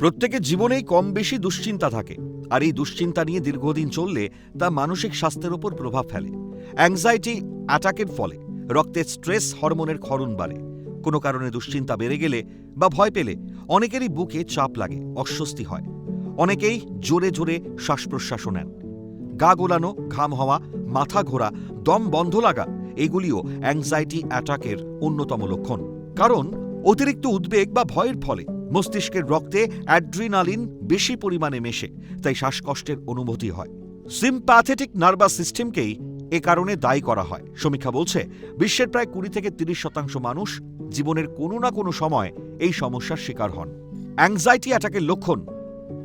প্রত্যেকের জীবনেই কম বেশি দুশ্চিন্তা থাকে, আর এই দুশ্চিন্তা নিয়ে দীর্ঘদিন চললে তা মানসিক স্বাস্থ্যের ওপর প্রভাব ফেলে। অ্যাংজাইটি অ্যাটাকের ফলে রক্তে স্ট্রেস হরমোনের ক্ষরণ বাড়ে। কোনো কারণে দুশ্চিন্তা বেড়ে গেলে বা ভয় পেলে অনেকেরই বুকে চাপ লাগে, অস্বস্তি হয়। অনেকেই জোরে জোরে শ্বাস প্রশ্বাসও নেন। গা গোলানো, ঘাম হওয়া, মাথা ঘোরা, দম বন্ধ লাগা, এগুলিও অ্যাংজাইটি অ্যাটাকের অন্যতম লক্ষণ। কারণ অতিরিক্ত উদ্বেগ বা ভয়ের ফলে মস্তিষ্কের রক্তে অ্যাড্রিনালিন বেশি পরিমাণে মেশে, তাই শ্বাসকষ্টের অনুভূতি হয়। সিম্প্যাথেটিক নার্ভাস সিস্টেমকেই এ কারণে দায়ী করা হয়। সমীক্ষা বলছে, বিশ্বের প্রায় কুড়ি থেকে তিরিশ শতাংশ মানুষ জীবনের কোনো না কোনো সময় এই সমস্যার শিকার হন। অ্যাংজাইটি অ্যাটাকের লক্ষণ।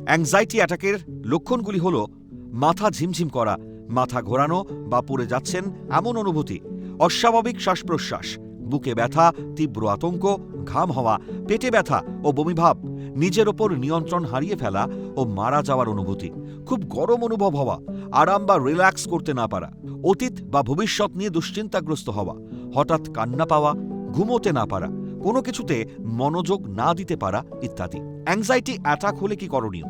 অ্যাংজাইটি অ্যাটাকের লক্ষণগুলি হল, মাথা ঝিমঝিম করা, মাথা ঘোরানো বা পড়ে যাচ্ছেন এমন অনুভূতি, অস্বাভাবিক শ্বাস প্রশ্বাস বুকে ব্যথা, তীব্র আতঙ্ক ঘাম হওয়া, পেটে ব্যথা ও বমিভাব, নিজের ওপর নিয়ন্ত্রণ হারিয়ে ফেলা ও মারা যাওয়ার অনুভূতি। খুব গরম অনুভব হওয়া, আরাম বা রিল্যাক্স করতে না পারা, অতীত বা ভবিষ্যৎ নিয়ে দুশ্চিন্তাগ্রস্ত হওয়া, হঠাৎ কান্না পাওয়া, ঘুমোতে না পারা, কোনো কিছুতে মনোযোগ না দিতে পারা ইত্যাদি। অ্যাংজাইটি অ্যাটাক হলে কি করণীয়?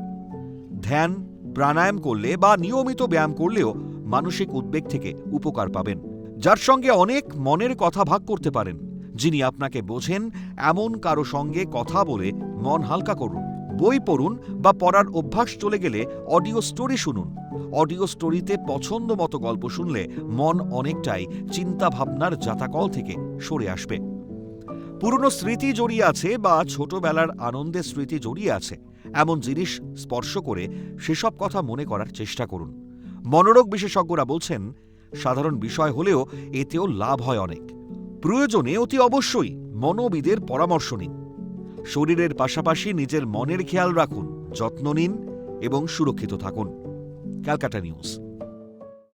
ধ্যান, প্রাণায়াম করলে বা নিয়মিত ব্যায়াম করলেও মানসিক উদ্বেগ থেকে উপকার পাবেন, যার সঙ্গে অনেক মনের কথা ভাগ করতে পারেন। যিনি আপনাকে বোঝেন, এমন কারও সঙ্গে কথা বলে মন হালকা করুন। বই পড়ুন বা পড়ার অভ্যাস চলে গেলে অডিও স্টোরি শুনুন। অডিও স্টোরিতে পছন্দ মতো গল্প শুনলে মন অনেকটাই চিন্তা ভাবনার জাতাকল থেকে সরে আসবে। পুরনো স্মৃতি জড়িয়ে আছে বা ছোটবেলার আনন্দের স্মৃতি জড়িয়ে আছে, এমন জিনিস স্পর্শ করে সেসব কথা মনে করার চেষ্টা করুন। মনোরোগ বিশেষজ্ঞরা বলছেন, সাধারণ বিষয় হলেও এতেও লাভ হয় অনেক। প্রয়োজনে অতি অবশ্যই মনোবিদের পরামর্শ নিন। শরীরের পাশাপাশি নিজের মনের খেয়াল রাখুন, যত্ন নিন এবং সুরক্ষিত থাকুন। Calcutta news.